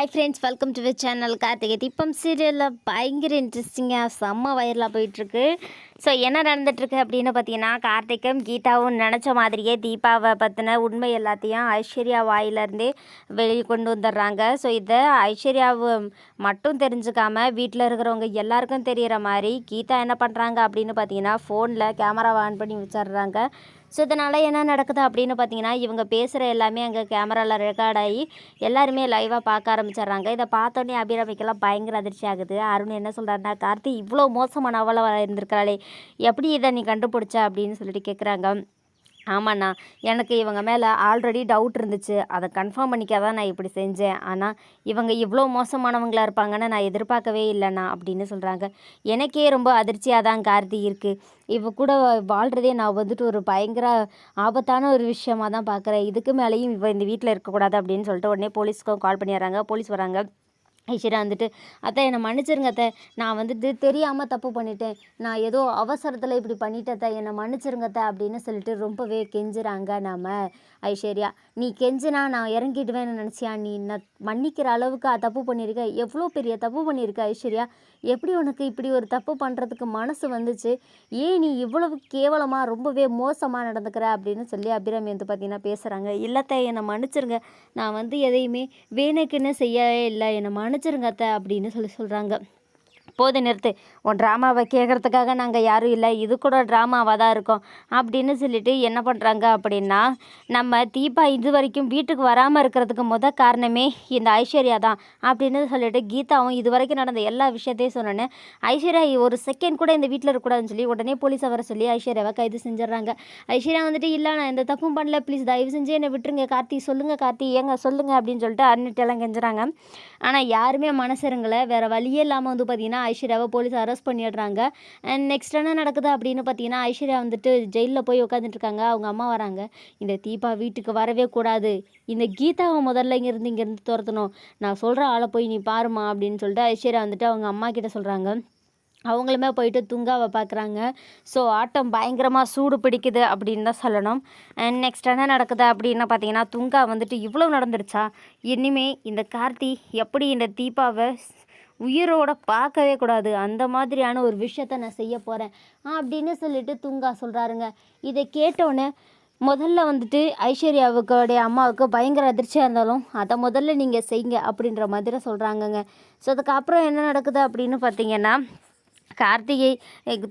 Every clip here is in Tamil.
Hi friends welcome to channel Karthigai Deepam சீரியலில் பயங்கர இன்ட்ரெஸ்டிங்காக செம்ம வைரலாக போயிட்டுருக்கு. ஸோ என்ன நடந்துட்டுருக்கு அப்படின்னு பார்த்தீங்கன்னா கார்த்திக்கும் கீதாவும் நினச்ச மாதிரியே தீபாவை பற்றின உண்மை எல்லாத்தையும் ஐஸ்வர்யா வாயிலேருந்தே வெளியே கொண்டு வந்துடுறாங்க. ஸோ இதை ஐஸ்வர்யாவை மட்டும் தெரிஞ்சுக்காம வீட்டில் இருக்கிறவங்க எல்லாருக்கும் தெரிகிற மாதிரி கீதா என்ன பண்ணுறாங்க அப்படின்னு பார்த்தீங்கன்னா ஃபோனில் கேமராவை ஆன் பண்ணி வச்சிடுறாங்க. ஸோ இதனால் என்ன நடக்குது அப்படின்னு பார்த்தீங்கன்னா இவங்க பேசுகிற எல்லாமே அங்கே கேமராவில் ரெக்கார்ட் ஆகி எல்லாருமே லைவாக பார்க்க ஆரம்பிச்சிடுறாங்க. இதை பார்த்தோன்னே அபிராமிக்கெல்லாம் பயங்கர அதிர்ச்சி ஆகுது. அருண் என்ன சொல்கிறாருன்னா கார்த்தி இவ்வளோ மோசமான அவளை இருந்திருக்கிறாளே எப்படி இதை நீ கண்டுபிடிச்ச அப்படின்னு சொல்லிட்டு கேட்குறாங்க ஆமாண்ணா. எனக்கு இவங்க மேலே ஆல்ரெடி டவுட் இருந்துச்சு. அதை கன்ஃபார்ம் பண்ணிக்க தான் நான் இப்படி செஞ்சேன். ஆனால் இவங்க இவ்வளோ மோசமானவங்களா இருப்பாங்கன்னு நான் எதிர்பார்க்கவே இல்லைண்ணா அப்படின்னு சொல்கிறாங்க எனக்கே ரொம்ப அதிர்ச்சியாக தான் கார்த்தி இருக்குது இவ கூட வாழ்கிறதே நான் வந்துட்டு ஒரு பயங்கர ஆபத்தான ஒரு விஷயமா தான் பார்க்குறேன் இதுக்கு மேலேயும் இவ இந்த வீட்டில் இருக்கக்கூடாது அப்படின்னு சொல்லிட்டு உடனே போலீஸ்க்கும் கால் பண்ணிடுறாங்க. போலீஸ் வராங்க. ஐஸ்வர்யா வந்துட்டு அத்தை என்னை மன்னிச்சிருங்க அத்தை. நான் வந்துட்டு தெரியாமல் தப்பு பண்ணிட்டேன். நான் ஏதோ அவசரத்தில் இப்படி பண்ணிட்டேன் என்னை மன்னிச்சிருங்க அத்தை அப்படின்னு சொல்லிட்டு ரொம்பவே கெஞ்சுறாங்க நாம் ஐஸ்வர்யா. நீ கெஞ்சினா நான் இறங்கிடுவேன்னு நினச்சியா? நீ நான் மன்னிக்கிற அளவுக்கு தப்பு பண்ணியிருக்க எவ்வளோ பெரிய தப்பு பண்ணியிருக்க ஐஸ்வர்யா? எப்படி உனக்கு இப்படி ஒரு தப்பு பண்ணுறதுக்கு மனசு வந்துச்சு? ஏன் நீ இவ்வளவு கேவலமாக ரொம்பவே மோசமாக நடந்துக்கிற? அப்படின்னு சொல்லி அபிராமி வந்து பார்த்தீங்கன்னா பேசுகிறாங்க இல்லத்தை என்னை மன்னிச்சிருங்க. நான் வந்து எதையுமே வேணுக்குன்னு செய்யவே இல்லை. என்னை மன்னிச்சிருங்க அத்தை அப்படின்னு சொல்லி சொல்கிறாங்க போது நிறுத்து. உன் ட்ராமாவை கேட்குறதுக்காக நாங்கள் யாரும் இல்லை. இது கூட ட்ராமாவாக தான் இருக்கோம். அப்படின்னு சொல்லிட்டு என்ன பண்ணுறாங்க அப்படின்னா நம்ம தீபா இது வரைக்கும் வீட்டுக்கு வராமல் இருக்கிறதுக்கு முத காரணமே இந்த ஐஸ்வர்யா தான் அப்படின்னு சொல்லிட்டு கீதாவும் இது வரைக்கும் நடந்த எல்லா விஷயத்தையும் சொன்னோன்னு ஐஸ்வர்யா ஒரு செகண்ட் கூட இந்த வீட்டில் இருக்கக்கூடாதுன்னு சொல்லி உடனே போலீஸை வர சொல்லி ஐஸ்வர்யாவை கைது செஞ்சிடுறாங்க. ஐஸ்வர்யா வந்துட்டு இல்லை நான் எந்த தப்பும் பண்ணல. ப்ளீஸ் தயவு செஞ்சு என்னை விட்டுருங்க. கார்த்தி சொல்லுங்கள் கார்த்தி. ஏங்க சொல்லுங்கள் அப்படின்னு சொல்லிட்டு அன்னிட்டெல்லாம் கெஞ்சுறாங்க. ஆனால் யாருமே மனசுருங்களை வேறு வழியே இல்லாமல் வந்து பார்த்தீங்கன்னா ஐஸ்வர்யாவை போலீஸ் அரெஸ்ட் பண்ணிடுறாங்க. அண்ட் நெக்ஸ்ட் என்ன நடக்குது அப்படின்னு பார்த்தீங்கன்னா ஐஸ்வர்யா வந்துட்டு ஜெயிலில் போய் உட்காந்துட்டுருக்காங்க அவங்க அம்மா வராங்க. இந்த தீபா வீட்டுக்கு வரவே கூடாது. இந்த கீதாவை முதல்ல இங்கேருந்து இங்கேருந்து துரத்தணும். நான் சொல்கிற ஆளை போய் நீ பாருமா அப்படின்னு சொல்லிட்டு ஐஸ்வர்யா வந்துட்டு அவங்க அம்மா கிட்ட சொல்கிறாங்க அவங்களுமே போயிட்டு துங்காவை பார்க்குறாங்க. ஸோ ஆட்டம் பயங்கரமாக சூடு பிடிக்குது அப்படின்னு தான் சொல்லணும். அண்ட் நெக்ஸ்ட் என்ன நடக்குது அப்படின்னு பார்த்தீங்கன்னா துங்கா வந்துட்டு இவ்வளோ நடந்துருச்சா இனிமே இந்த கார்த்தி எப்படி இந்த தீபாவை உயிரோட பார்க்கவே கூடாது. அந்த மாதிரியான ஒரு விஷயத்த நான் செய்ய போகிறேன் அப்படின்னு சொல்லிட்டு துங்கா சொல்கிறாருங்க இதை கேட்டோன்னே முதல்ல வந்துட்டு ஐஸ்வர்யாவுக்கோடைய அம்மாவுக்கு பயங்கர அதிர்ச்சியாக இருந்தாலும் அதை முதல்ல நீங்கள் செய்யுங்க அப்படின்ற மாதிரி சொல்கிறாங்கங்க ஸோ அதுக்கப்புறம் என்ன நடக்குது அப்படின்னு பார்த்தீங்கன்னா கார்த்திகை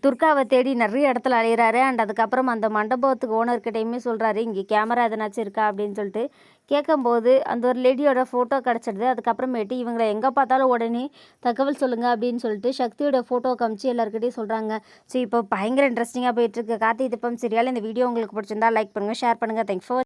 துர்காவை தேடி நிறைய இடத்துல அலையிறாரு. அண்ட் அதுக்கப்புறம் அந்த மண்டபத்துக்கு ஓனர்கிட்டையுமே சொல்கிறாரு இங்கே கேமரா எதனாச்சும் இருக்கா? அப்படின்னு சொல்லிட்டு. கேட்கும்போது அந்த ஒரு லேடியோட ஃபோட்டோ கிடச்சிடுது. அதுக்கப்புறமேட்டு இவங்களை எங்கே பார்த்தாலும் உடனே தகவல் சொல்லுங்கள் அப்படின்னு சொல்லிட்டு சக்தியோட ஃபோட்டோ காமிச்சு எல்லாருக்கிட்டையும் சொல்கிறாங்க ஸோ இப்போ பயங்கர இன்ட்ரெஸ்டிங்காக போயிட்டுருக்கு கார்த்திகை திப்பம் சீரியல் இந்த வீடியோ உங்களுக்கு பிடிச்சிருந்தா லைக் பண்ணுங்கள் ஷேர் பண்ணுங்கள் தேங்க்ஸ் ஃபார்